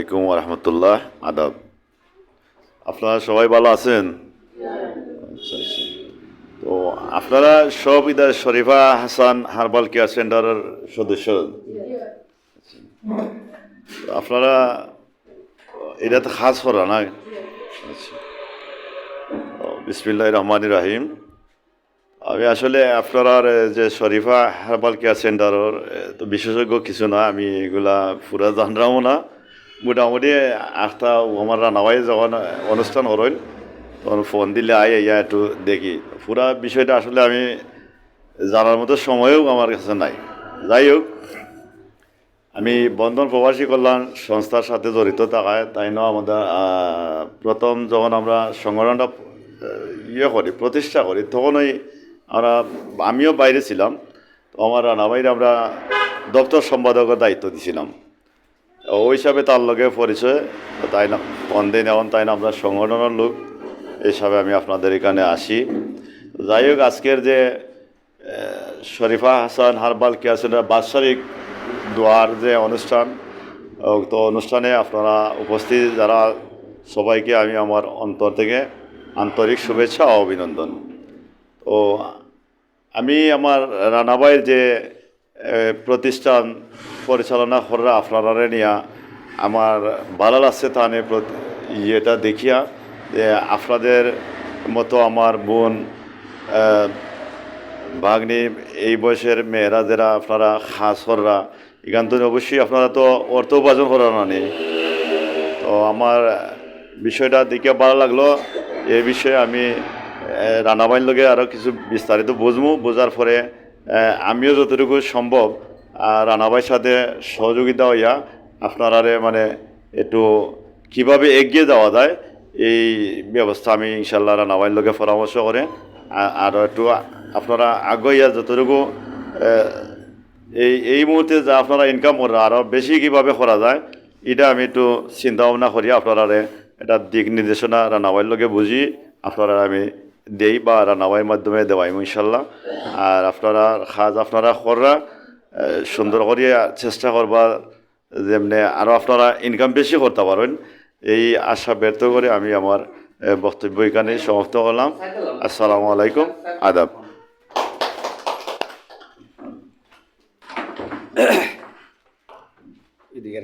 আলাইকুম রহমতুল্লাহ আদাব। আপনারা সবাই ভালো আছেন? তো আপনারা সব ইদার শরীফা হাসান হারবাল কেয়ার সেন্টারের সদস্য। আপনারা, এটা তো খাস করা না? আচ্ছা। বিসমিল্লাহ রহমান রাহিম। আমি আসলে আপনার যে শরীফা হার্বাল কেয়ার সেন্টারের তো বিশেষজ্ঞ কিছু না, আমি এগুলা পুরা জানরাও না। মোটামুটি আখটা আমার রান্নাবাই যখন অনুষ্ঠান হরইল তখন ফোন দিলে আই ইয়া একটু দেখি। পুরা বিষয়টা আসলে আমি জানার মতো সময়ও আমার কাছে নাই। যাই হোক, আমি বন্ধন প্রবাসী কল্যাণ সংস্থার সাথে জড়িত থাকায়, তাই না আমাদের প্রথম যখন আমরা সংগঠনটা ইয়ে করি, প্রতিষ্ঠা করি তখন ওই আমরা, আমিও বাইরে ছিলাম, তো আমার রানা বাইরে আমরা দপ্তর সম্পাদকের দায়িত্ব দিছিলাম। ওই হিসাবে তার লগে পরিচয়, তাই না? ফন্দিন এখন তাই না? আমরা সংগঠনের লোক এই হিসাবে আমি আপনাদের এখানে আসি। যাই হোক, আজকের যে শরীফা হাসান হারবাল কেয়াসেন্টার বাৎসরিক দোয়ার যে অনুষ্ঠান তো অনুষ্ঠানে আপনারা উপস্থিত যারা, সবাইকে আমি আমার অন্তর থেকে আন্তরিক শুভেচ্ছা ও অভিনন্দন। তো, আমি আমার রানাবাইয়ের যে প্রতিষ্ঠান পরিচালনা করা আপনারা নিয়া আমার ভালো লাগছে তানে ইয়েটা দেখিয়া যে আপনাদের মতো আমার বোন ভাগ্নি এই বয়সের মেয়েরা যারা আপনারা খাসররা এখান থেকে অবশ্যই আপনারা তো অর্থ উপার্জন করার নেই তো আমার বিষয়টা দেখে ভালো লাগল। এই বিষয়ে আমি রানাবাইর লগে আরও কিছু বিস্তারিত বুঝব বোঝার পরে আমিও যতটুকু সম্ভব আহ, রানাবাইর সাথে সহযোগিতা হইয়া আপনারারে মানে একটু কীভাবে এগিয়ে যাওয়া যায় এই ব্যবস্থা আমি ইনশাল্লাহ রানাবাইর লগে পরামর্শ করে আ- আরও একটু আপনারা আগাইয়া যতটুকু এই এই মুহূর্তে যা আপনারা ইনকাম করা আরও বেশি কীভাবে করা যায় এটা আমি একটু চিন্তা ভাবনা করি আপনারা এটা দিক নির্দেশনা রান্নাবাইয়ের লগে বুঝি আপনারা আমি দেই বা রান্নাবাইয়ের মাধ্যমে দেওয়াই ইনশাল্লাহ আর আপনারা, খাজ আপনারা কররা সুন্দর করিয়া চেষ্টা করবা, যেমনি আরও আপনারা ইনকাম বেশি করতে পারেন এই আশা ব্যর্থ করে আমি আমার বক্তব্য এখানে সমাপ্ত করলাম। আসসালামু আলাইকুম, আদাব। এদিকে